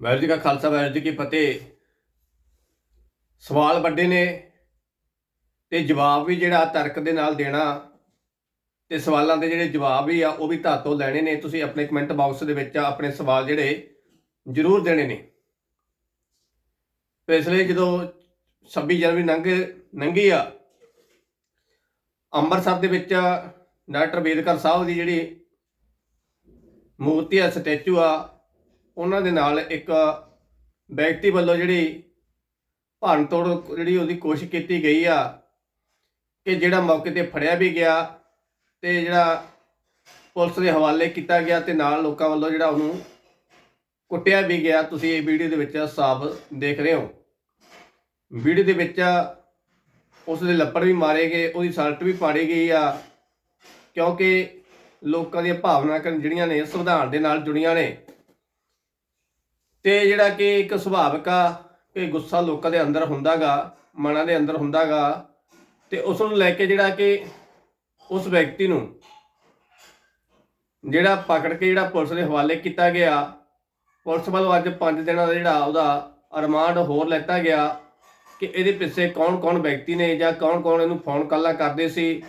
ਵਾਹਿਗੁਰੂ ਜੀ ਕਾ ਖਾਲਸਾ, ਵਾਹਿਗੁਰੂ ਜੀ ਕੀ ਫਤਿਹ। ਸਵਾਲ ਵੱਡੇ ਨੇ ਤੇ ਜਵਾਬ ਵੀ ਜਿਹੜਾ ਤਰਕ ਦੇ ਨਾਲ ਦੇਣਾ ਤੇ ਸਵਾਲਾਂ ਦੇ ਜਿਹੜੇ ਜਵਾਬ ਵੀ ਆ, ਉਹ ਵੀ ਤੁਹਾਡੇ ਤੋਂ ਲੈਣੇ ਨੇ। ਤੁਸੀਂ ਆਪਣੇ ਕਮੈਂਟ ਬਾਕਸ ਦੇ ਵਿੱਚ ਆਪਣੇ ਸਵਾਲ ਜਿਹੜੇ ਜ਼ਰੂਰ ਦੇਣੇ ਨੇ। ਇਸ ਲਈ ਜਦੋਂ 26 ਜਨਵਰੀ ਲੰਘ ਲੰਘੀ ਆ, ਅੰਮ੍ਰਿਤਸਰ ਦੇ ਵਿੱਚ ਡਾਕਟਰ ਬੇਦਕਰ ਸਾਹਿਬ ਦੀ ਜਿਹੜੀ ਮੂਰਤੀ ਆ, ਸਟੈਚੂ ਆ ਉਹਨਾਂ ਦੇ ਨਾਲ ਇੱਕ ਵਿਅਕਤੀ ਵੱਲੋਂ ਜਿਹੜੀ ਭੰਨ ਤੋੜ ਜਿਹੜੀ ਉਹਦੀ ਕੋਸ਼ਿਸ਼ ਕੀਤੀ ਗਈ ਆ ਕਿ ਜਿਹੜਾ ਮੌਕੇ ਤੇ ਫੜਿਆ ਵੀ ਗਿਆ ਤੇ ਜਿਹੜਾ ਪੁਲਿਸ ਦੇ ਹਵਾਲੇ ਕੀਤਾ ਗਿਆ ਤੇ ਨਾਲ ਲੋਕਾਂ ਵੱਲੋਂ ਜਿਹੜਾ ਉਹਨੂੰ ਕੁੱਟਿਆ ਵੀ ਗਿਆ। ਤੁਸੀਂ ਇਹ ਵੀਡੀਓ ਦੇ ਵਿੱਚ ਸਾਫ਼ ਦੇਖ ਰਹੇ ਹੋ। ਵੀਡੀਓ ਦੇ ਵਿੱਚ ਉਸ ਦੇ ਲੱਪੜ ਵੀ ਮਾਰੇ ਗਏ, ਉਹਦੀ ਸਲਟ ਵੀ ਪਾੜੀ ਗਈ ਆ ਕਿਉਂਕਿ ਲੋਕਾਂ ਦੀਆਂ ਭਾਵਨਾਵਾਂ ਜਿਹੜੀਆਂ ਨੇ, ਸੰਵਿਧਾਨ ਦੇ ਨਾਲ ਜੁੜੀਆਂ ਨੇ। ਤੇ ਜਿਹੜਾ ਕਿ ਇੱਕ ਸੁਭਾਵਿਕ ਆ ਕਿ ਗੁੱਸਾ ਲੋਕਾਂ ਦੇ ਅੰਦਰ ਹੁੰਦਾਗਾ, ਮਨਾਂ ਦੇ ਅੰਦਰ ਹੁੰਦਾਗਾ, ਤੇ ਉਸ ਨੂੰ ਲੈ ਕੇ ਜਿਹੜਾ ਕਿ ਉਸ ਵਿਅਕਤੀ ਨੂੰ ਜਿਹੜਾ ਪਕੜ ਕੇ ਜਿਹੜਾ ਪੁਲਿਸ ਦੇ ਹਵਾਲੇ ਕੀਤਾ ਗਿਆ, ਪੁਲਿਸ ਵੱਲੋਂ ਅੱਜ 5 ਦਿਨਾਂ ਦਾ ਜਿਹੜਾ ਉਹਦਾ ਰਿਮਾਂਡ ਹੋਰ ਲੈਤਾ ਗਿਆ ਕਿ ਇਹਦੇ ਪਿੱਛੇ ਕੌਣ-ਕੌਣ ਵਿਅਕਤੀ ਨੇ ਜਾਂ ਕੌਣ-ਕੌਣ ਇਹਨੂੰ ਫੋਨ ਕਾਲਾਂ ਕਰਦੇ ਸੀ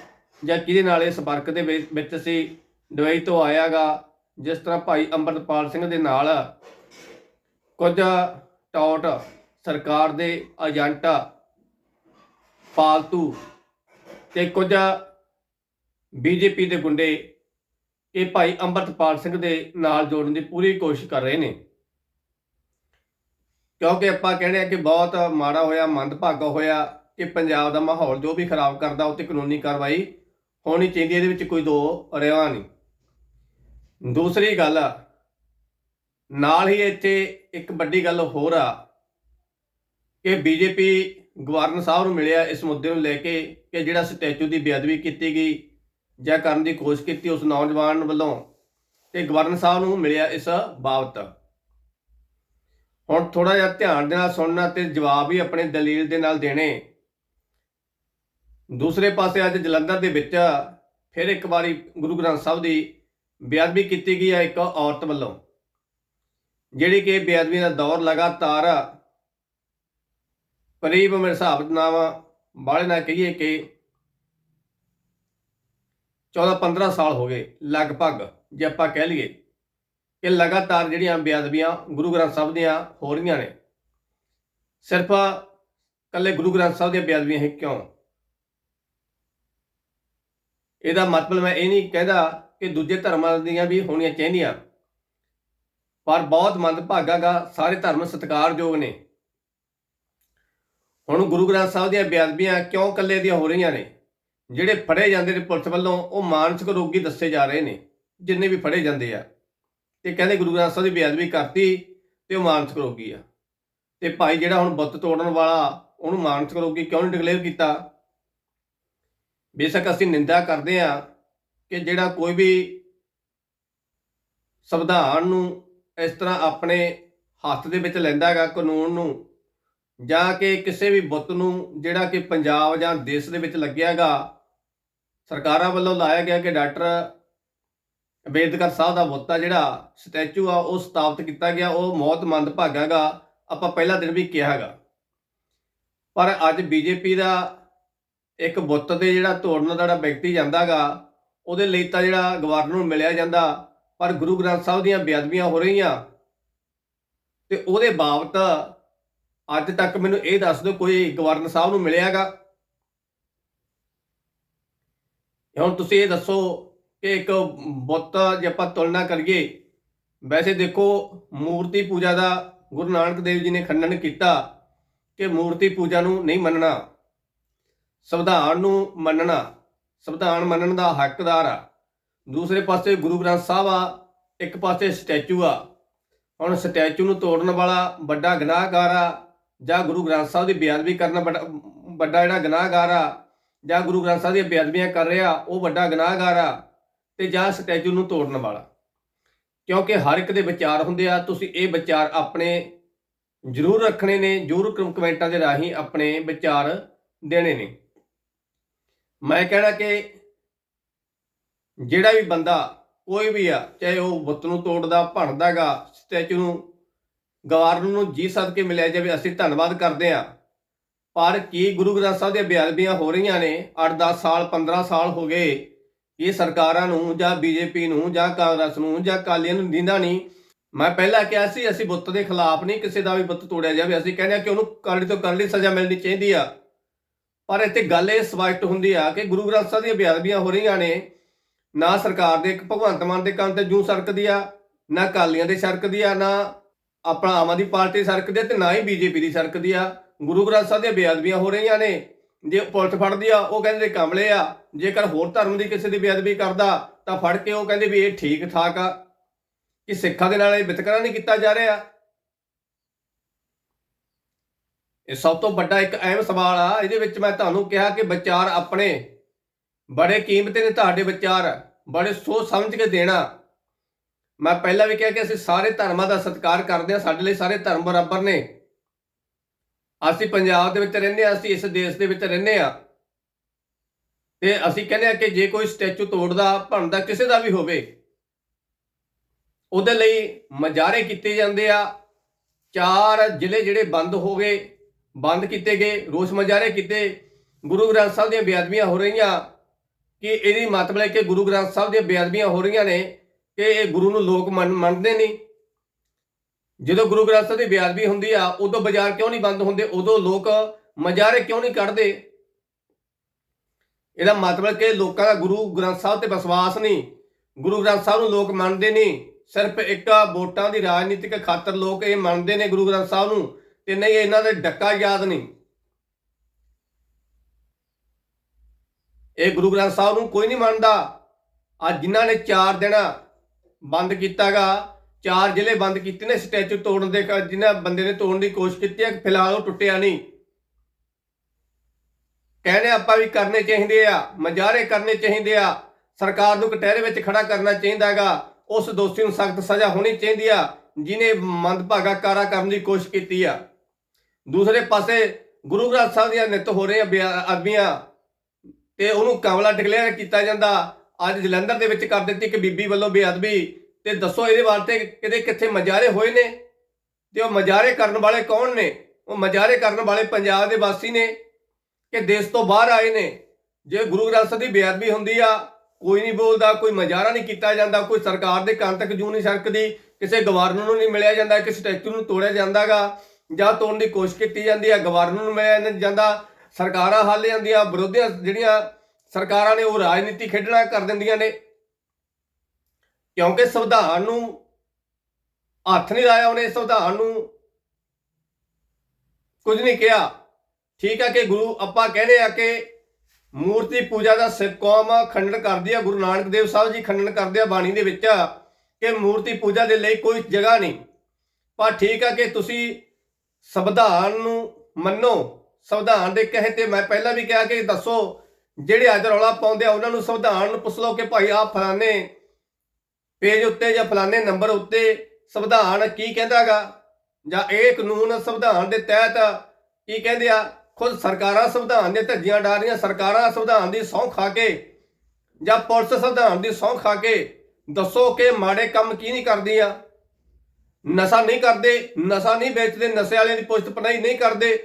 ਜਾਂ ਕਿਹਦੇ ਨਾਲ ਇਹ ਸੰਪਰਕ ਦੇ ਵਿੱਚ- ਵਿੱਚ ਸੀ, ਦੁਬਈ ਤੋਂ ਆਇਆਗਾ, ਜਿਸ ਤਰ੍ਹਾਂ ਭਾਈ ਅੰਮ੍ਰਿਤਪਾਲ ਸਿੰਘ ਦੇ ਨਾਲ ਕੁਝ ਟੌਟ ਸਰਕਾਰ ਦੇ ਏਜੰਟ ਪਾਲਤੂ ਤੇ ਕੁਝ ਬੀਜੇਪੀ ਦੇ ਗੁੰਡੇ, ਇਹ ਭਾਈ ਅੰਮ੍ਰਿਤਪਾਲ ਸਿੰਘ ਦੇ ਨਾਲ ਜੋੜਨ ਦੀ ਪੂਰੀ ਕੋਸ਼ਿਸ਼ ਕਰ ਰਹੇ ਨੇ। ਕਿਉਂਕਿ ਆਪਾਂ ਕਹਿੰਦੇ ਆ ਕਿ ਬਹੁਤ ਮਾੜਾ ਹੋਇਆ, ਮੰਦਭਾਗਾ ਹੋਇਆ, ਕਿ ਪੰਜਾਬ ਦਾ ਮਾਹੌਲ ਜੋ ਵੀ ਖਰਾਬ ਕਰਦਾ, ਉਹ ਤੇ ਕਾਨੂੰਨੀ ਕਾਰਵਾਈ ਹੋਣੀ ਚਾਹੀਦੀ ਇਹਦੇ ਵਿੱਚ ਕੋਈ ਦੋ ਰਿਆ ਨਹੀਂ। ਦੂਸਰੀ ਗੱਲ ਨਾਲ ਹੀ ਇੱਥੇ ਇੱਕ ਵੱਡੀ ਗੱਲ ਹੋਰ ਆ ਕਿ ਬੀਜੇਪੀ ਗਵਰਨਰ ਸਾਹਿਬ ਨੂੰ ਮਿਲਿਆ ਇਸ ਮੁੱਦੇ ਨੂੰ ਲੈ ਕੇ ਕਿ ਜਿਹੜਾ ਸਟੈਚੂ ਦੀ ਬੇਅਦਬੀ ਕੀਤੀ ਗਈ ਜਾਂ ਕਰਨ ਦੀ ਕੋਸ਼ਿਸ਼ ਕੀਤੀ ਉਸ ਨੌਜਵਾਨ ਵੱਲੋਂ ਤੇ ਗਵਰਨਰ ਸਾਹਿਬ ਨੂੰ ਮਿਲਿਆ ਇਸ ਬਾਬਤ। ਹੁਣ ਥੋੜਾ ਜਿਹਾ ਧਿਆਨ ਦੇ ਨਾਲ ਸੁਣਨਾ ਤੇ ਜਵਾਬ ਵੀ ਆਪਣੇ ਦਲੀਲ ਦੇ ਨਾਲ ਦੇਣੇ। ਦੂਸਰੇ ਪਾਸੇ ਅੱਜ ਜਲੰਧਰ ਦੇ ਵਿੱਚ ਫਿਰ ਇੱਕ ਵਾਰੀ ਗੁਰੂ ਗ੍ਰੰਥ ਸਾਹਿਬ ਦੀ ਬੇਅਦਬੀ ਕੀਤੀ ਗਈ ਹੈ ਇੱਕ ਔਰਤ ਵੱਲੋਂ। ਜਿਹੜੀ ਕਿ ਬੇਅਦਬੀ ਦਾ ਦੌਰ ਲਗਾਤਾਰ ਕਰੀਬ ਮੇਰੇ ਹਿਸਾਬ ਨਾਲ ਬਾਲੇ ਨਾ ਕਹੀਏ ਕਿ 14-15 ਸਾਲ ਹੋ ਗਏ ਲਗਭਗ, ਜੇ ਆਪਾਂ ਕਹਿ ਲਈਏ ਕਿ ਲਗਾਤਾਰ ਜਿਹੜੀਆਂ ਬੇਅਦਬੀਆਂ ਗੁਰੂ ਗ੍ਰੰਥ ਸਾਹਿਬ ਦੀਆਂ ਹੋ ਰਹੀਆਂ ਨੇ, ਸਿਰਫ ਕੱਲੇ ਗੁਰੂ ਗ੍ਰੰਥ ਸਾਹਿਬ ਦੀਆਂ ਬੇਅਦਬੀਆਂ ਹੀ ਕਿਉਂ? ਇਹਦਾ ਮਤਲਬ ਮੈਂ ਇਹ ਨਹੀਂ ਕਹਿੰਦਾ ਕਿ ਦੂਜੇ ਧਰਮਾਂ ਦੀਆਂ ਵੀ ਹੋਣੀਆਂ ਚਾਹੀਦੀਆਂ। ਪਰ ਬਹੁਤ ਮੰਦਭਾਗਾ ਸਾਰੇ ਧਰਮ ਸਤਿਕਾਰਯੋਗ ਨੇ। ਹੁਣ ਗੁਰੂ ਗ੍ਰੰਥ ਸਾਹਿਬ ਦੀਆਂ ਬੇਅਦਬੀਆਂ ਕਿਉਂ ਕੱਲੇ ਦੀਆਂ ਹੋ ਰਹੀਆਂ ਨੇ? ਜਿਹੜੇ ਫੜੇ ਜਾਂਦੇ ਨੇ ਪੁਲਿਸ ਵੱਲੋਂ, ਉਹ ਮਾਨਸਿਕ ਰੋਗੀ ਦੱਸੇ ਜਾ ਰਹੇ ਨੇ, ਜਿੰਨੇ ਵੀ ਫੜੇ ਜਾਂਦੇ ਆ। ਤੇ ਕਹਿੰਦੇ ਗੁਰੂ ਗ੍ਰੰਥ ਸਾਹਿਬ ਦੀ ਬੇਅਦਬੀ ਕਰਤੀ ਤੇ ਉਹ ਮਾਨਸਿਕ ਰੋਗੀ ਆ। ਤੇ ਭਾਈ ਜਿਹੜਾ ਹੁਣ ਬੁੱਤ ਤੋੜਨ ਵਾਲਾ, ਉਹਨੂੰ ਮਾਨਸਿਕ ਰੋਗੀ ਕਿਉਂ ਨਹੀਂ ਡਿਕਲੇਅਰ ਕੀਤਾ? ਬੇਸ਼ੱਕ ਅਸੀਂ ਨਿੰਦਾ ਕਰਦੇ ਆ ਕਿ ਜਿਹੜਾ ਕੋਈ ਵੀ ਸੰਵਿਧਾਨ ਨੂੰ ਇਸ ਤਰ੍ਹਾਂ ਆਪਣੇ ਹੱਥ ਦੇ ਵਿੱਚ ਲੈਂਦਾ ਹੈਗਾ ਕਾਨੂੰਨ ਨੂੰ, ਜਾਂ ਕਿ ਕਿਸੇ ਵੀ ਬੁੱਤ ਨੂੰ ਜਿਹੜਾ ਕਿ ਪੰਜਾਬ ਜਾਂ ਦੇਸ਼ ਦੇ ਵਿੱਚ ਲੱਗਿਆਗਾ ਸਰਕਾਰਾਂ ਵੱਲੋਂ ਲਾਇਆ ਗਿਆ ਕਿ ਡਾਕਟਰ ਅੰਬੇਦਕਰ ਸਾਹਿਬ ਦਾ ਬੁੱਤ ਆ ਜਿਹੜਾ ਸਟੈਚੂ ਆ, ਉਹ ਸਥਾਪਿਤ ਕੀਤਾ ਗਿਆ, ਉਹ ਮੌਤ ਮੰਦਭਾਗਾਗਾ ਆਪਾਂ ਪਹਿਲਾ ਦਿਨ ਵੀ ਕਿਹਾਗਾ ਪਰ ਅੱਜ ਬੀਜੇਪੀ ਦਾ ਇੱਕ ਬੁੱਤ ਦੇ ਜਿਹੜਾ ਤੋੜਨ ਦਾ ਜਿਹੜਾ ਵਿਅਕਤੀ ਜਾਂਦਾਗਾ ਉਹਦੇ ਲਈ ਤਾਂ ਜਿਹੜਾ ਗਵਰਨਰ ਨੂੰ ਮਿਲਿਆ ਜਾਂਦਾ ਪਰ ਗੁਰੂ ਗ੍ਰੰਥ ਸਾਹਿਬ ਦੀਆਂ ਬੇਅਦਬੀਆਂ ਹੋ ਰਹੀਆਂ। ਤੇ ਉਹਦੇ ਬਾਬਤ ਅੱਜ ਤੱਕ ਮੈਨੂੰ ਇਹ ਦੱਸ ਦਿਓ, ਕੋਈ ਗਵਰਨਰ ਸਾਹਿਬ ਨੂੰ ਮਿਲਿਆਗਾ? ਹੁਣ ਤੁਸੀਂ ਇਹ ਦੱਸੋ ਕਿ ਇੱਕ ਬੁੱਤ ਜੇ ਆਪਾਂ ਤੁਲਨਾ ਕਰੀਏ, ਵੈਸੇ ਦੇਖੋ ਮੂਰਤੀ ਪੂਜਾ ਦਾ ਗੁਰੂ ਨਾਨਕ ਦੇਵ ਜੀ ਨੇ ਖੰਡਨ ਕੀਤਾ ਕਿ ਮੂਰਤੀ ਪੂਜਾ ਨੂੰ ਨਹੀਂ ਮੰਨਣਾ, ਸੰਵਿਧਾਨ ਨੂੰ ਮੰਨਣਾ, ਸੰਵਿਧਾਨ ਮੰਨਣ ਦਾ ਹੱਕਦਾਰ ਆ। ਦੂਸਰੇ ਪਾਸੇ ਗੁਰੂ ਗ੍ਰੰਥ ਸਾਹਿਬ ਆ, ਇੱਕ ਪਾਸੇ ਸਟੈਚੂ ਆ। ਹੁਣ ਸਟੈਚੂ ਨੂੰ ਤੋੜਨ ਵਾਲਾ ਵੱਡਾ ਗੁਨਾਹਗਾਰ ਆ, ਜਾਂ ਗੁਰੂ ਗ੍ਰੰਥ ਸਾਹਿਬ ਦੀ ਬੇਅਦਬੀ ਕਰਨ ਵੱਡਾ ਵੱਡਾ ਜਿਹੜਾ ਗੁਨਾਹਗਾਰ ਆ, ਜਾਂ ਗੁਰੂ ਗ੍ਰੰਥ ਸਾਹਿਬ ਦੀਆਂ ਬੇਅਦਬੀਆਂ ਕਰ ਰਿਹਾ, ਉਹ ਵੱਡਾ ਗੁਨਾਹਗਾਰ ਆ, ਤੇ ਜਾਂ ਸਟੈਚੂ ਨੂੰ ਤੋੜਨ ਵਾਲਾ। ਕਿਉਂਕਿ ਹਰ ਇੱਕ ਦੇ ਵਿਚਾਰ ਹੁੰਦੇ ਆ, ਤੁਸੀਂ ਇਹ ਵਿਚਾਰ ਆਪਣੇ ਜ਼ਰੂਰ ਰੱਖਣੇ ਨੇ, ਜ਼ਰੂਰ ਕਮੈਂਟਾਂ ਦੇ ਰਾਹੀਂ ਆਪਣੇ ਵਿਚਾਰ ਦੇਣੇ ਨੇ। ਮੈਂ ਕਹਿਣਾ ਕਿ ਜਿਹੜਾ ਵੀ ਬੰਦਾ ਕੋਈ ਵੀ ਆ, ਚਾਹੇ ਉਹ ਬੁੱਤ ਨੂੰ ਤੋੜਦਾ, ਭੰਨਦਾਗਾ, ਸਟੈਚੂ ਨੂੰ ਗਵਰਨਰ ਨੂੰ ਜੀ ਸਦਕੇ ਮਿਲਿਆ ਜਾਵੇ, ਅਸੀਂ ਧੰਨਵਾਦ ਕਰਦੇ ਹਾਂ। ਪਰ ਕੀ ਗੁਰੂ ਗ੍ਰੰਥ ਸਾਹਿਬ ਦੀਆਂ ਬੇਅਦਬੀਆਂ ਹੋ ਰਹੀਆਂ ਨੇ? 8-10 ਸਾਲ 15 ਸਾਲ ਹੋ ਗਏ। ਇਹ ਸਰਕਾਰਾਂ ਨੂੰ ਜਾਂ ਬੀਜੇਪੀ ਨੂੰ ਜਾਂ ਕਾਂਗਰਸ ਨੂੰ ਜਾਂ ਕਾਲੀਆਂ ਨੂੰ ਦਿੰਦਾ ਨਹੀਂ। ਮੈਂ ਪਹਿਲਾਂ ਕਿਹਾ ਸੀ, ਅਸੀਂ ਬੁੱਤ ਦੇ ਖਿਲਾਫ ਨਹੀਂ ਕਿਸੇ ਦਾ ਵੀ ਬੁੱਤ ਤੋੜਿਆ ਜਾਵੇ। ਅਸੀਂ ਕਹਿੰਦੇ ਆ ਕਿ ਉਹਨੂੰ ਕਰਨੀ ਤੋਂ ਕਰਨੀ ਸਜ਼ਾ ਮਿਲਣੀ ਚਾਹੀਦੀ ਆ। ਪਰ ਇੱਥੇ ਗੱਲ ਇਹ ਸਪਸ਼ਟ ਹੁੰਦੀ ਆ ਕਿ ਗੁਰੂ ਗ੍ਰੰਥ ਸਾਹਿਬ ਦੀਆਂ ਬੇਅਦਬੀਆਂ ਹੋ ਰਹੀਆਂ ਨੇ। ਨਾ ਸਰਕਾਰ ਦੇ, ਇੱਕ ਭਗਵੰਤ ਮਾਨ ਦੇ ਕੰਨ ਤੇ ਜੂ ਸਰਕਦੀ ਆ, ਨਾ ਕਾਲੀਆਂ ਦੇ ਸਰਕਦੀ ਆ, ਨਾ ਆਪਣਾ ਆਮ ਆਦਮੀ ਪਾਰਟੀ ਸਰਕਦੀ ਆ ਤੇ ਨਾ ਹੀ ਬੀਜੇਪੀ ਦੀ ਸਰਕਦੀ ਆ। ਗੁਰੂ ਗ੍ਰੰਥ ਸਾਹਿਬ ਦੀਆਂ ਬੇਅਦਬੀਆਂ ਹੋ ਰਹੀਆਂ ਨੇ। ਜੇ ਪੁਲਿਸ ਫੜਦੀ ਆ, ਉਹ ਕਹਿੰਦੇ ਕਮਲੇ ਆ। ਜੇਕਰ ਹੋਰ ਧਰਮ ਦੀ ਕਿਸੇ ਦੀ ਬੇਅਦਬੀ ਕਰਦਾ, ਤਾਂ ਫੜ ਕੇ ਉਹ ਕਹਿੰਦੇ ਵੀ ਇਹ ਠੀਕ ਠਾਕ ਆ। ਕਿ ਸਿੱਖਾਂ ਦੇ ਨਾਲ ਇਹ ਵਿਤਕਰਾ ਨਹੀਂ ਕੀਤਾ ਜਾ ਰਿਹਾ। ਇਹ ਸਭ ਤੋਂ ਵੱਡਾ ਇੱਕ ਅਹਿਮ ਸਵਾਲ ਆ। ਇਹਦੇ ਵਿੱਚ ਮੈਂ ਤੁਹਾਨੂੰ ਕਿਹਾ ਕਿ ਵਿਚਾਰ ਆਪਣੇ ਬੜੇ ਕੀਮਤੀ ਨੇ ਤੁਹਾਡੇ ਵਿਚਾਰ, ਬੜੇ ਸੋਚ ਸਮਝ ਕੇ ਦੇਣਾ। ਮੈਂ ਪਹਿਲਾਂ ਵੀ ਕਿਹਾ ਕਿ ਅਸੀਂ ਸਾਰੇ ਧਰਮਾਂ ਦਾ ਸਤਿਕਾਰ ਕਰਦੇ ਹਾਂ, ਸਾਡੇ ਲਈ ਸਾਰੇ ਧਰਮ ਬਰਾਬਰ ਨੇ। ਅਸੀਂ ਪੰਜਾਬ ਦੇ ਵਿੱਚ ਰਹਿੰਦੇ ਹਾਂ, ਅਸੀਂ ਇਸ ਦੇਸ਼ ਦੇ ਵਿੱਚ ਰਹਿੰਦੇ ਹਾਂ। ਤੇ ਅਸੀਂ ਕਹਿੰਦੇ ਆ ਕਿ ਜੇ ਕੋਈ ਸਟੈਚੂ ਤੋੜਦਾ, ਭੰਨਦਾ ਕਿਸੇ ਦਾ ਵੀ ਹੋਵੇ, ਉਹਦੇ ਲਈ ਮਜਾਰੇ ਕੀਤੇ ਜਾਂਦੇ ਆ। ਚਾਰ ਜ਼ਿਲ੍ਹੇ ਜਿਹੜੇ ਬੰਦ ਹੋ ਗਏ, ਬੰਦ ਕੀਤੇ ਗਏ, ਰੋਸ ਮਜਾਰੇ ਕੀਤੇ। ਗੁਰੂ ਗ੍ਰੰਥ ਸਾਹਿਬ ਦੀਆਂ ਬੇਅਦਬੀਆਂ ਹੋ ਰਹੀਆਂ। ਕਿ ਇਹਦੀ ਮਤਲਬ ਹੈ ਕਿ ਗੁਰੂ ਗ੍ਰੰਥ ਸਾਹਿਬ ਦੀਆਂ ਬੇਅਦਬੀਆਂ ਹੋ ਰਹੀਆਂ ਨੇ ਕਿ ਇਹ ਗੁਰੂ ਨੂੰ ਲੋਕ ਮੰਨ- ਮੰਨਦੇ ਨਹੀਂ। ਜਦੋਂ ਗੁਰੂ ਗ੍ਰੰਥ ਸਾਹਿਬ ਦੀ ਬੇਅਦਬੀ ਹੁੰਦੀ ਆ, ਉਦੋਂ ਬਾਜ਼ਾਰ ਕਿਉਂ ਨਹੀਂ ਬੰਦ ਹੁੰਦੇ? ਉਦੋਂ ਲੋਕ ਮਜਾਰੇ ਕਿਉਂ ਨਹੀਂ ਕੱਢਦੇ? ਇਹਦਾ ਮਤਲਬ ਕਿ ਲੋਕਾਂ ਦਾ ਗੁਰੂ ਗ੍ਰੰਥ ਸਾਹਿਬ ਤੇ ਵਿਸ਼ਵਾਸ ਨਹੀਂ। ਗੁਰੂ ਗ੍ਰੰਥ ਸਾਹਿਬ ਨੂੰ ਲੋਕ ਮੰਨਦੇ ਨਹੀਂ। ਸਿਰਫ ਇੱਕ ਵੋਟਾਂ ਦੀ ਰਾਜਨੀਤਿਕ ਖਾਤਰ ਲੋਕ ਇਹ ਮੰਨਦੇ ਨੇ ਗੁਰੂ ਗ੍ਰੰਥ ਸਾਹਿਬ ਨੂੰ ਤੇ ਨਹੀਂ ਇਹਨਾਂ ਦੇ ਡੱਕਾ ਯਾਦ ਨਹੀਂ। ਇਹ ਗੁਰੂ ਗ੍ਰੰਥ ਸਾਹਿਬ ਨੂੰ ਕੋਈ ਨਹੀਂ ਮੰਨਦਾ। ਅੱਜ ਜਿਨ੍ਹਾਂ ਨੇ 4 ਦਿਨ ਬੰਦ ਕੀਤਾਗਾ, ਚਾਰ ਜ਼ਿਲ੍ਹੇ ਬੰਦ ਕੀਤੇ ਨੇ, ਸਟੈਚੂ ਤੋੜਨ ਦੇ ਕ- ਜਿਨ੍ਹਾਂ ਬੰਦੇ ਨੇ ਤੋੜਨ ਦੀ ਕੋਸ਼ਿਸ਼ ਕੀਤੀ ਹੈ, ਫਿਲਹਾਲ ਉਹ ਟੁੱਟਿਆ ਨਹੀਂ। ਕਹਿੰਦੇ ਆਪਾਂ ਵੀ ਕਰਨੇ ਚਾਹੀਦੇ ਆ, ਮਜਾਰੇ ਕਰਨੇ ਚਾਹੀਦੇ ਆ, ਸਰਕਾਰ ਨੂੰ ਕਟਹਿਰੇ ਵਿੱਚ ਖੜਾ ਕਰਨਾ ਚਾਹੀਦਾ ਚਾਹੀਦਾਗਾ। ਉਸ ਦੋਸ਼ੀ ਨੂੰ ਸਖਤ ਸਜ਼ਾ ਹੋਣੀ ਚਾਹੀਦੀ ਆ ਜਿਨੇ ਮੰਦਭਾਗਾ ਕਾਰਾ ਕਰਨ ਦੀ ਕੋਸ਼ਿਸ਼ ਕੀਤੀ ਆ। ਦੂਸਰੇ ਪਾਸੇ ਗੁਰੂ ਗ੍ਰੰਥ ਸਾਹਿਬ ਦੀਆਂ ਨਿਤ ਹੋ ਰਹੀਆਂ ਆਦਮੀਆਂ ਤੇ ਉਹਨੂੰ ਕਮਲਾ ਡਿਕਲੇਅਰ ਕੀਤਾ ਜਾਂਦਾ। ਅੱਜ ਜਲੰਧਰ ਦੇ ਵਿੱਚ ਕਰ ਦਿੱਤੀ ਇੱਕ ਬੀਬੀ ਵੱਲੋਂ ਬੇਅਦਬੀ। ਤੇ ਦੱਸੋ ਇਹਦੇ ਵਾਸਤੇ ਕਿਤੇ ਕਿੱਥੇ ਮਜਾਰੇ ਹੋਏ ਨੇ? ਤੇ ਉਹ ਮਜਾਰੇ ਕਰਨ ਵਾਲੇ ਕੌਣ ਨੇ? ਉਹ ਮਜਾਰੇ ਕਰਨ ਵਾਲੇ ਪੰਜਾਬ ਦੇ ਵਾਸੀ ਨੇ ਕਿ ਦੇਸ਼ ਤੋਂ ਬਾਹਰ ਆਏ ਨੇ। ਜੇ ਗੁਰੂ ਗ੍ਰੰਥ ਸਾਹਿਬ ਦੀ ਬੇਅਦਬੀ ਹੁੰਦੀ ਆ, ਕੋਈ ਨਹੀਂ ਬੋਲਦਾ, ਕੋਈ ਮਜਾਰਾ ਨਹੀਂ ਕੀਤਾ ਜਾਂਦਾ, ਕੋਈ ਸਰਕਾਰ ਦੇ ਕੰਨ ਤੱਕ ਜੂ ਨਹੀਂ ਸਰਕਦੀ, ਕਿਸੇ ਗਵਰਨਰ ਨੂੰ ਨਹੀਂ ਮਿਲਿਆ ਜਾਂਦਾ, ਕਿਸੇ ਸਟੈਚੂ ਨੂੰ ਤੋੜਿਆ ਜਾਂਦਾਗਾ, ਜਾਂ ਤੋੜਨ ਦੀ ਕੋਸ਼ਿਸ਼ ਕੀਤੀ ਜਾਂਦੀ ਆ, ਗਵਰਨਰ ਨੂੰ ਮਿਲਿਆ ਜਾਂਦਾ ਸਰਕਾਰਾਂ ਹਾਲੇ ਜਾਂਦੀਆਂ ਵਿਰੋਧੀਆਂ ਜਿਹੜੀਆਂ ਸਰਕਾਰਾਂ ਨੇ ਉਹ ਰਾਜਨੀਤੀ ਖੇਡਣਾ ਕਰ ਦਿੰਦੀਆਂ ਨੇ। ਕਿਉਂਕਿ ਸੰਵਿਧਾਨ ਨੂੰ ਹੱਥ ਨਹੀਂ ਲਾਇਆ ਉਹਨੇ, ਸੰਵਿਧਾਨ ਨੂੰ ਕੁਝ ਨਹੀਂ ਕਿਹਾ। ਠੀਕ ਹੈ ਕਿ ਗੁਰੂ, ਆਪਾਂ ਕਹਿੰਦੇ ਆ ਕਿ ਮੂਰਤੀ ਪੂਜਾ ਦਾ ਸਿੱਖ ਕੌਮ ਖੰਡਨ ਕਰਦੀ ਆ, ਗੁਰੂ ਨਾਨਕ ਦੇਵ ਸਾਹਿਬ ਜੀ ਖੰਡਨ ਕਰਦੇ ਆ ਬਾਣੀ ਦੇ ਵਿੱਚ ਕਿ ਮੂਰਤੀ ਪੂਜਾ ਦੇ ਲਈ ਕੋਈ ਜਗ੍ਹਾ ਨਹੀਂ। ਪਰ ਠੀਕ ਆ ਕਿ ਤੁਸੀਂ ਸੰਵਿਧਾਨ ਨੂੰ ਮੰਨੋ। ਸੰਵਿਧਾਨ ਦੇ ਕਹੇ ਤੇ ਮੈਂ ਪਹਿਲਾਂ ਵੀ ਕਿਹਾ ਕਿ ਦੱਸੋ, ਜਿਹੜੇ ਅੱਜ ਰੌਲਾ ਪਾਉਂਦੇ ਆ, ਉਹਨਾਂ ਨੂੰ ਸੰਵਿਧਾਨ ਨੂੰ ਪੁੱਛ ਲਓ ਕਿ ਭਾਈ ਆ ਫਲਾਣੇ ਪੇਜ ਉੱਤੇ ਜਾਂ ਫਲਾਣੇ ਨੰਬਰ ਉੱਤੇ ਸੰਵਿਧਾਨ ਕੀ ਕਹਿੰਦਾਗਾ ਜਾਂ ਇਹ ਕਾਨੂੰਨ ਸੰਵਿਧਾਨ ਦੇ ਤਹਿਤ ਕੀ ਕਹਿੰਦੇ ਆ? ਖੁਦ ਸਰਕਾਰਾਂ ਸੰਵਿਧਾਨ ਦੇ ਧੱਜੀਆਂ ਡਾਹ ਰਹੀਆਂ, ਸਰਕਾਰਾਂ ਸੰਵਿਧਾਨ ਦੀ ਸਹੁੰ ਖਾ ਕੇ ਜਾਂ ਪੁਲਿਸ ਸੰਵਿਧਾਨ ਦੀ ਸਹੁੰ ਖਾ ਕੇ ਦੱਸੋ ਕਿ ਮਾੜੇ ਕੰਮ ਕੀ ਨਹੀਂ ਕਰਦੀਆਂ? ਨਸ਼ਾ ਨਹੀਂ ਕਰਦੇ, ਨਸ਼ਾ ਨਹੀਂ ਵੇਚਦੇ, ਨਸ਼ੇ ਵਾਲਿਆਂ ਦੀ ਪੁਸ਼ਤ ਪਨਾਈ ਨਹੀਂ ਕਰਦੇ।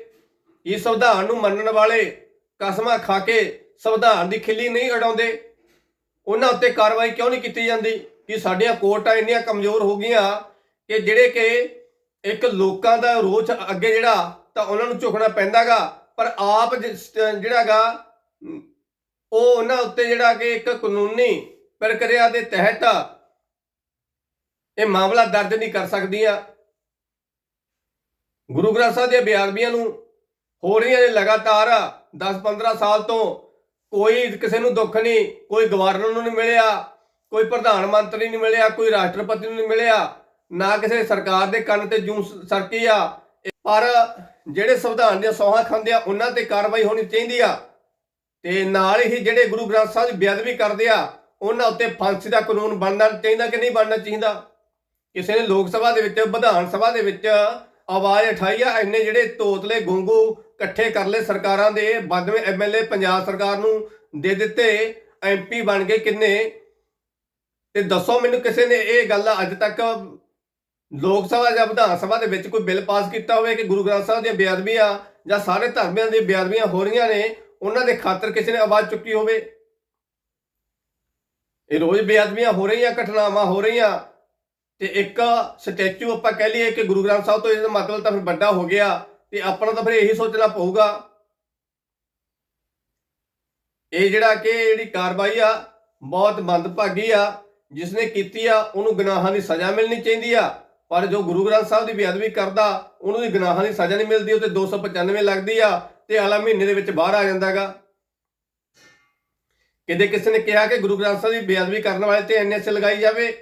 ਇਹ ਸੰਵਿਧਾਨ ਨੂੰ ਮੰਨਣ ਵਾਲੇ ਕਸਮਾਂ ਖਾ ਕੇ ਸੰਵਿਧਾਨ ਦੀ ਖਿੱਲੀ ਨਹੀਂ ਉਡਾਉਂਦੇ ਉਹਨਾਂ ਉੱਤੇ ਕਾਰਵਾਈ ਕਿਉਂ ਨਹੀਂ ਕੀਤੀ ਜਾਂਦੀ? ਕਿ ਸਾਡੀਆਂ ਕੋਰਟਾਂ ਇੰਨੀਆਂ ਕਮਜ਼ੋਰ ਹੋ ਗਈਆਂ ਕਿ ਜਿਹੜੇ ਕਿ ਇੱਕ ਲੋਕਾਂ ਦਾ ਰੋਚ ਅੱਗੇ ਜਿਹੜਾ, ਤਾਂ ਉਹਨਾਂ ਨੂੰ ਝੁਕਣਾ ਪੈਂਦਾਗਾ। ਪਰ ਆਪ ਜਿ- ਜਿਹੜਾਗਾ, ਉਹ ਉਹਨਾਂ ਉੱਤੇ ਜਿਹੜਾ ਕਿ ਇੱਕ ਕਾਨੂੰਨੀ ਪ੍ਰਕਿਰਿਆ ਦੇ ਤਹਿਤ ਇਹ ਮਾਮਲਾ ਦਰਜ ਨਹੀਂ ਕਰ ਸਕਦੀਆਂ। ਗੁਰੂ ਗ੍ਰੰਥ ਸਾਹਿਬ ਦੀਆਂ ਬੇਅਦਬੀਆਂ ਨੂੰ ਹੋ ਰਹੀਆਂ ਨੇ ਲਗਾਤਾਰ 10-15 ਸਾਲ ਤੋਂ। ਕੋਈ ਕਿਸੇ ਨੂੰ ਦੁੱਖ ਨਹੀਂ, ਕੋਈ ਗਵਰਨਰ ਨੂੰ ਨਹੀਂ ਮਿਲਿਆ, ਕੋਈ ਪ੍ਰਧਾਨ ਮੰਤਰੀ ਨਹੀਂ ਮਿਲਿਆ, ਕੋਈ ਰਾਸ਼ਟਰਪਤੀ ਨੂੰ ਨਹੀਂ ਮਿਲਿਆ, ਨਾ ਕਿਸੇ ਸਰਕਾਰ ਦੇ ਕੰਨ ਤੇ ਜੂੰ ਸਰਕੀ ਆ। ਪਰ ਜਿਹੜੇ ਸੰਵਿਧਾਨ ਦੀਆਂ ਸੌਹਾਂ ਖਾਂਦੇ ਆ, ਉਹਨਾਂ ਤੇ ਕਾਰਵਾਈ ਹੋਣੀ ਚਾਹੀਦੀ ਆ। ਤੇ ਨਾਲ ਹੀ ਜਿਹੜੇ ਗੁਰੂ ਗ੍ਰੰਥ ਸਾਹਿਬ ਦੀ ਬੇਅਦਬੀ ਕਰਦੇ ਆ, ਉਹਨਾਂ ਉੱਤੇ ਫਾਂਸੀ ਦਾ ਕਾਨੂੰਨ ਬਣਨਾ ਚਾਹੀਦਾ ਕਿ ਨਹੀਂ ਬਣਨਾ ਚਾਹੀਦਾ? ਕਿਸੇ ਨੇ ਲੋਕ ਸਭਾ ਦੇ ਵਿੱਚ, ਵਿਧਾਨ ਸਭਾ ਦੇ ਵਿੱਚ ਆਵਾਜ਼ ਉਠਾਈ ਆ, ਇੰਨੇ ਜਿਹੜੇ ਤੋਤਲੇ ਗੁੰਗੂ ਇਕੱਠੇ ਕਰ ਲਏ ਸਰਕਾਰਾਂ ਦੇ 92 ਐਮਐਲਏ ਪੰਜਾਬ ਸਰਕਾਰ ਨੂੰ ਦੇ ਦਿੱਤੇ ਐਮਪੀ ਬਣ ਗਏ ਕਿੰਨੇ? ਤੇ ਦੱਸੋ ਮੈਨੂੰ ਕਿਸੇ ਨੇ ਇਹ ਗੱਲ ਅੱਜ ਤੱਕ ਲੋਕ ਸਭਾ ਜਾਂ ਵਿਧਾਨ ਸਭਾ ਦੇ ਵਿੱਚ ਕੋਈ ਬਿੱਲ ਪਾਸ ਕੀਤਾ ਹੋਵੇ ਕਿ ਗੁਰੂ ਗ੍ਰੰਥ ਸਾਹਿਬ ਦੀਆਂ ਬੇਅਦਬੀਆਂ ਜਾਂ ਸਾਰੇ ਧਰਮਾਂ ਦੀਆਂ ਬੇਅਦਬੀਆਂ ਹੋ ਰਹੀਆਂ ਨੇ, ਉਹਨਾਂ ਦੇ ਖਾਤਰ ਕਿਸੇ ਨੇ ਆਵਾਜ਼ ਚੁੱਕੀ ਹੋਵੇ? ਇਹ ਰੋਜ਼ ਬੇਅਦਬੀਆਂ ਹੋ ਰਹੀਆਂ, ਘਟਨਾਵਾਂ ਹੋ ਰਹੀਆਂ। ਤੇ ਇੱਕ ਸਟੈਚੂ ਆਪਾਂ ਕਹਿ ਲਈਏ ਕਿ ਗੁਰੂ ਗ੍ਰੰਥ ਸਾਹਿਬ ਤੋਂ ਇਹਦਾ ਮਤਲਬ ਤਾਂ ਫਿਰ ਵੱਡਾ ਹੋ ਗਿਆ ਤੇ ਆਪਣਾ ਤਾਂ ਫਿਰ ਇਹੀ ਸੋਚਣਾ ਪਊਗਾ। ਇਹ ਜਿਹੜਾ ਕਿ ਜਿਹੜੀ ਕਾਰਵਾਈ ਆ, ਬਹੁਤ ਮੰਦਭਾਗੀ ਆ ਜਿਸ ਨੇ ਕੀਤੀ ਆ, ਉਹਨੂੰ ਗੁਨਾਹਾਂ ਦੀ ਸਜ਼ਾ ਮਿਲਣੀ ਚਾਹੀਦੀ ਆ। ਪਰ ਜੋ ਗੁਰੂ ਗ੍ਰੰਥ ਸਾਹਿਬ ਦੀ ਬੇਅਦਬੀ ਕਰਦਾ, ਉਹਨੂੰ ਦੀ ਗੁਨਾਹਾਂ ਦੀ ਸਜ਼ਾ ਨਹੀਂ ਮਿਲਦੀ, ਉਹ ਤੇ 295 ਲੱਗਦੀ ਆ ਤੇ ਅਗਲਾ ਮਹੀਨੇ ਦੇ ਵਿੱਚ ਬਾਹਰ ਆ ਜਾਂਦਾਗਾ ਕਿਤੇ ਕਿਸੇ ਨੇ ਕਿਹਾ ਕਿ ਗੁਰੂ ਗ੍ਰੰਥ ਸਾਹਿਬ ਦੀ ਬੇਅਦਬੀ ਕਰਨ ਵਾਲੇ ਤੇ ਐਨਐਸ ਲਗਾਈ ਜਾਵੇ?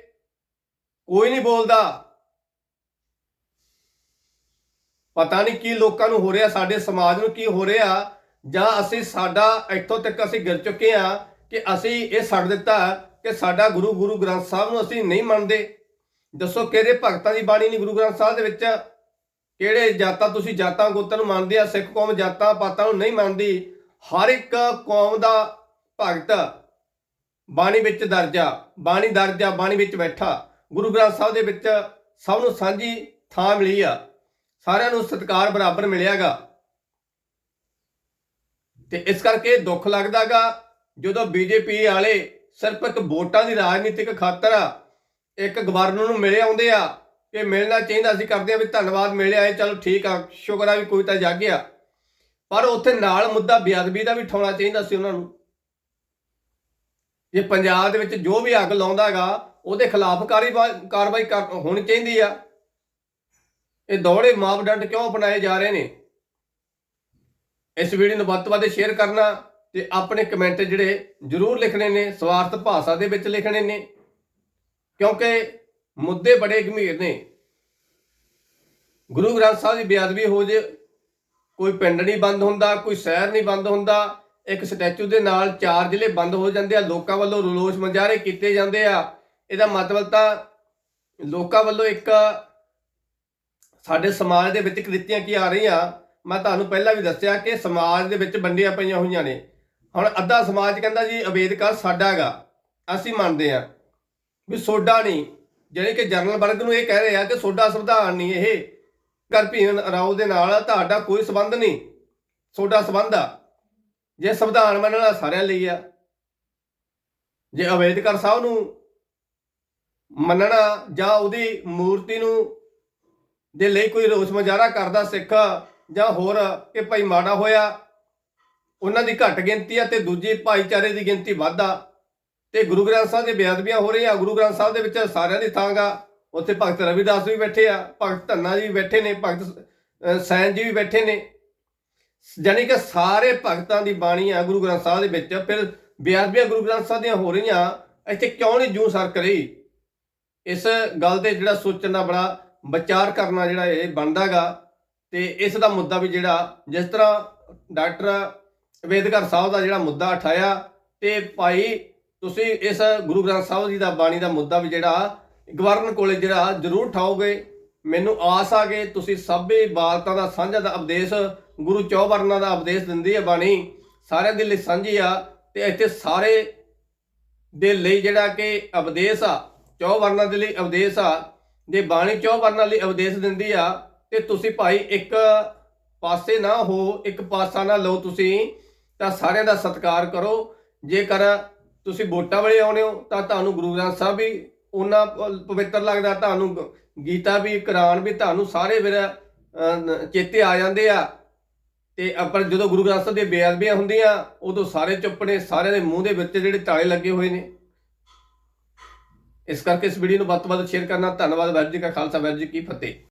ਕੋਈ ਨਹੀਂ ਬੋਲਦਾ। ਪਤਾ ਨਹੀਂ ਕੀ ਲੋਕਾਂ ਨੂੰ ਹੋ ਰਿਹਾ, ਸਾਡੇ ਸਮਾਜ ਨੂੰ ਕੀ ਹੋ ਰਿਹਾ, ਜਾਂ ਅਸੀਂ ਸਾਡਾ, ਇੱਥੋਂ ਤੱਕ ਅਸੀਂ ਗਿਰ ਚੁੱਕੇ ਆ ਕਿ ਅਸੀਂ ਇਹ ਛੱਡ ਦਿੱਤਾ ਕਿ ਸਾਡਾ ਗੁਰੂ ਗੁਰੂ ਗ੍ਰੰਥ ਸਾਹਿਬ ਨੂੰ ਅਸੀਂ ਨਹੀਂ ਮੰਨਦੇ। ਦੱਸੋ ਕਿਹੜੇ ਭਗਤਾਂ ਦੀ ਬਾਣੀ ਨਹੀਂ ਗੁਰੂ ਗ੍ਰੰਥ ਸਾਹਿਬ ਦੇ ਵਿੱਚ? ਕਿਹੜੇ ਜਾਤਾਂ ਤੁਸੀਂ ਜਾਤਾਂ ਗੋਤਾਂ ਨੂੰ ਮੰਨਦੇ ਆ, ਸਿੱਖ ਕੌਮ ਜਾਤਾਂ ਪਾਤਾਂ ਨੂੰ ਨਹੀਂ ਮੰਨਦੀ? ਹਰ ਇੱਕ ਕੌਮ ਦਾ ਭਗਤ ਬਾਣੀ ਵਿੱਚ ਦਰਜਾ, ਬਾਣੀ ਦਰਜਾ, ਬਾਣੀ ਵਿੱਚ ਬੈਠਾ। ਗੁਰੂ ਗ੍ਰੰਥ ਸਾਹਿਬ ਦੇ ਵਿੱਚ ਸਭ ਨੂੰ ਸਾਂਝੀ ਥਾਂ ਮਿਲੀ ਆ। ਸਾਰਿਆਂ ਨੂੰ ਸਤਿਕਾਰ ਬਰਾਬਰ ਮਿਲਿਆਗਾ। ਤੇ ਇਸ ਕਰਕੇ ਦੁੱਖ ਲੱਗਦਾਗਾ, ਜਦੋਂ ਬੀਜੇਪੀ ਵਾਲੇ ਸਿਰਫ ਇੱਕ ਵੋਟਾਂ ਦੀ ਰਾਜਨੀਤਿਕ ਖਾਤਰ ਇੱਕ ਗਵਰਨਰ ਨੂੰ ਮਿਲੇ ਆਉਂਦੇ ਆ ਕਿ ਮਿਲਣਾ ਚਾਹੀਦਾ ਸੀ ਕਰਦੇ ਆ ਵੀ ਧੰਨਵਾਦ, ਮਿਲਿਆ ਆਏ ਚਲੋ ਠੀਕ ਆ, ਸ਼ੁਕਰ ਆ ਵੀ ਕੋਈ ਤਾਂ ਜਾਗਿਆ। ਪਰ ਉੱਥੇ ਨਾਲ ਮੁੱਦਾ ਬੇਅਦਬੀ ਦਾ ਵੀ ਠਾਉਣਾ ਚਾਹੀਦਾ ਸੀ ਉਹਨਾਂ ਨੂੰ। ਜੇ ਪੰਜਾਬ ਦੇ ਵਿੱਚ ਜੋ ਵੀ ਅੱਗ ਲਾਉਂਦਾਗਾ ਉਹਦੇ ਖਿਲਾਫ ਕਾਰਵਾਈ ਕਾਰਵਾਈ ਕਰ- ਹੋਣੀ ਚਾਹੀਦੀ ਆ। ਇਹ ਦੌੜੇ ਮਾਪਦੰਡ ਕਿਉਂ ਅਪਣਾਏ ਜਾ ਰਹੇ ਨੇ? ਇਸ ਵੀਡੀਓ ਨੂੰ ਵੱਧ ਤੋਂ ਵੱਧ ਸ਼ੇਅਰ ਕਰਨਾ ਤੇ ਆਪਣੇ ਕਮੈਂਟ ਜਿਹੜੇ ਜ਼ਰੂਰ ਲਿਖਣੇ ਨੇ, ਸਵਾਰਥ ਭਾਸ਼ਾ ਦੇ ਵਿੱਚ ਲਿਖਣੇ ਨੇ। ਕਿਉਂਕਿ ਮੁੱਦੇ ਬੜੇ ਗੰਭੀਰ ਨੇ। ਗੁਰੂ ਗ੍ਰੰਥ ਸਾਹਿਬ ਦੀ ਬੇਅਦਬੀ ਹੋ ਜੇ ਕੋਈ ਪਿੰਡ ਨਹੀਂ ਬੰਦ ਹੁੰਦਾ, ਕੋਈ ਸ਼ਹਿਰ ਨਹੀਂ ਬੰਦ ਹੁੰਦਾ, ਇੱਕ ਸਟੈਚੂ ਦੇ ਨਾਲ ਚਾਰ ਜ਼ਿਲ੍ਹੇ ਬੰਦ ਹੋ ਜਾਂਦੇ ਆ, ਲੋਕਾਂ ਵੱਲੋਂ ਰੋਸ ਮੁਜ਼ਾਹਰੇ ਕੀਤੇ ਜਾਂਦੇ ਆ। ਇਹਦਾ ਮਤਲਬ ਤਾਂ ਲੋਕਾਂ ਵੱਲੋਂ ਇੱਕ ਸਾਡੇ ਸਮਾਜ ਦੇ ਵਿੱਚ ਕ੍ਰਿਤੀਆਂ ਕੀ ਆ ਰਹੀਆਂ। ਮੈਂ ਤੁਹਾਨੂੰ ਪਹਿਲਾਂ ਵੀ ਦੱਸਿਆ ਕਿ ਸਮਾਜ ਦੇ ਵਿੱਚ ਵੰਡੀਆਂ ਪਈਆਂ ਹੋਈਆਂ ਨੇ। ਹੁਣ ਅੱਧਾ ਸਮਾਜ ਕਹਿੰਦਾ ਜੀ ਅਬੇਦਕਰ ਸਾਡਾਗਾ ਅਸੀਂ ਮੰਨਦੇ ਆ ਵੀ ਸੋਡਾ ਨਹੀਂ। ਜਿਹੜੇ ਕਿ ਜਨਰਲ ਵਰਗ ਨੂੰ ਇਹ ਕਹਿ ਰਹੇ ਆ ਕਿ ਸੋਡਾ ਸੰਵਿਧਾਨ ਨਹੀਂ ਇਹ। ਕਰਪੀਨ ਰਾਓ ਦੇ ਨਾਲ ਤੁਹਾਡਾ ਕੋਈ ਸਬੰਧ ਨਹੀਂ। ਸੋਡਾ ਸਬੰਧ ਆ। ਜੇ ਸੰਵਿਧਾਨ ਮੰਨਣਾ ਸਾਰਿਆਂ ਲਈ ਆ। ਜੇ ਅੰਬੇਦਕਰ ਸਾਹਿਬ ਨੂੰ ਮੰਨਣਾ ਜਾਂ ਉਹਦੀ ਮੂਰਤੀ ਨੂੰ ਦੇ ਲਈ ਕੋਈ ਰੋਸ ਮੁਜ਼ਾਹਰਾ ਕਰਦਾ ਸਿੱਖ ਜਾਂ ਹੋਰ ਕਿ ਭਾਈ ਮਾੜਾ ਹੋਇਆ, ਉਹਨਾਂ ਦੀ ਘੱਟ ਗਿਣਤੀ ਆ ਤੇ ਦੂਜੀ ਭਾਈਚਾਰੇ ਦੀ ਗਿਣਤੀ ਵੱਧ ਆ। ਤੇ ਗੁਰੂ ਗ੍ਰੰਥ ਸਾਹਿਬ ਦੀ ਬੇਅਦਬੀਆਂ ਹੋ ਰਹੀਆਂ ਗੁਰੂ ਗ੍ਰੰਥ ਸਾਹਿਬ ਦੇ ਵਿੱਚ ਸਾਰਿਆਂ ਦੀ ਥਾਂ ਗਾ। ਉੱਥੇ ਭਗਤ ਰਵਿਦਾਸ ਵੀ ਬੈਠੇ ਆ, ਭਗਤ ਧੰਨਾ ਜੀ ਵੀ ਬੈਠੇ ਨੇ, ਭਗਤ ਸੈਨ ਜੀ ਵੀ ਬੈਠੇ ਨੇ। ਜਾਣੀ ਕਿ ਸਾਰੇ ਭਗਤਾਂ ਦੀ ਬਾਣੀ ਆ ਗੁਰੂ ਗ੍ਰੰਥ ਸਾਹਿਬ ਦੇ ਵਿੱਚ। ਫਿਰ ਬੇਅਦਬੀਆਂ ਗੁਰੂ ਗ੍ਰੰਥ ਸਾਹਿਬ ਦੀਆਂ ਹੋ ਰਹੀਆਂ। ਇੱਥੇ ਕਿਉਂ ਨਹੀਂ ਜੂ ਸਰ ਕਰੀ ਇਸ ਗੱਲ ਤੇ ਜਿਹੜਾ ਸੋਚਣ ਦਾ ਬੜਾ ਵਿਚਾਰ ਕਰਨਾ ਜਿਹੜਾ ਇਹ ਬਣਦਾਗਾ ਤੇ ਇਸ ਦਾ ਮੁੱਦਾ ਵੀ ਜਿਹੜਾ ਜਿਸ ਤਰ੍ਹਾਂ ਡਾਕਟਰ ਅੰਬੇਦਕਰ ਸਾਹਿਬ ਦਾ ਜਿਹੜਾ ਮੁੱਦਾ ਉਠਾਇਆ ਤੇ ਭਾਈ ਤੁਸੀਂ ਇਸ ਗੁਰੂ ਗ੍ਰੰਥ ਸਾਹਿਬ ਜੀ ਦਾ ਬਾਣੀ ਦਾ ਮੁੱਦਾ ਵੀ ਜਿਹੜਾ ਗਵਰਨਰ ਕੋਲੇ ਜਿਹੜਾ ਜ਼ਰੂਰ ਉਠਾਓਗੇ। ਮੈਨੂੰ ਆਸ ਆ ਕਿ ਤੁਸੀਂ ਸਭੇ ਬਾਲਤਾਂ ਦਾ ਸਾਂਝਾ ਦਾ ਉਪਦੇਸ਼ ਗੁਰੂ ਚੌਵਰਨਾਂ ਦਾ ਉਪਦੇਸ਼ ਦਿੰਦੀ ਹੈ ਬਾਣੀ। ਸਾਰਿਆਂ ਦੇ ਲਈ ਸਾਂਝੀ ਆ ਤੇ ਇੱਥੇ ਸਾਰੇ ਦੇ ਲਈ ਜਿਹੜਾ ਕਿ ਉਪਦੇਸ਼ ਆ ਚੌ ਚੌਵਰਨਾਂ ਦੇ ਲਈ ਉਪਦੇਸ਼ ਆ, ਜੇ ਬਾਣੀ ਚੌ ਚੌਵਰਨਾਂ ਲਈ ਉਪਦੇਸ਼ ਦਿੰਦੀ ਆ, ਤੇ ਤੁਸੀਂ ਭਾਈ ਇੱਕ ਪਾਸੇ ਨਾ ਹੋ, ਇੱਕ ਪਾਸਾ ਨਾ ਲਓ ਤੁਸੀਂ, ਤਾਂ ਸਾਰਿਆਂ ਦਾ ਸਤਿਕਾਰ ਕਰੋ। ਜੇਕਰ ਤੁਸੀਂ ਵੋਟਾਂ ਵਾਲੇ ਆਉਣੇ ਹੋ, ਤਾਂ ਤੁਹਾਨੂੰ ਗੁਰੂ ਗ੍ਰੰਥ ਸਾਹਿਬ ਵੀ ਉਹਨਾਂ ਪ- ਪਵਿੱਤਰ ਲੱਗਦਾ, ਤੁਹਾਨੂੰ ਗੀਤਾ ਵੀ, ਕੁਰਾਨ ਵੀ, ਤੁਹਾਨੂੰ ਸਾਰੇ ਫਿਰ ਚੇਤੇ ਆ ਜਾਂਦੇ ਆ। ਤੇ ਪਰ ਜਦੋਂ ਗੁਰੂ ਗ੍ਰੰਥ ਸਾਹਿਬ ਦੀਆਂ ਬੇਅਦਬੀਆਂ ਹੁੰਦੀਆਂ, ਉਦੋਂ ਸਾਰੇ ਚੁੱਪ ਨੇ, ਸਾਰਿਆਂ ਦੇ ਮੂੰਹ ਦੇ ਵਿੱਚ ਜਿਹੜੇ ਤਾਲੇ ਲੱਗੇ ਹੋਏ ਨੇ। ਇਸ ਕਰਕੇ ਇਸ ਵੀਡੀਓ ਨੂੰ ਵੱਧ ਤੋਂ ਵੱਧ ਸ਼ੇਅਰ ਕਰਨਾ। ਧੰਨਵਾਦ ਵਾਹਿਗੁਰੂ ਜੀ ਕਾ ਖਾਲਸਾ, ਵਾਹਿਗੁਰੂ ਜੀ ਕੀ ਫਤਿਹ।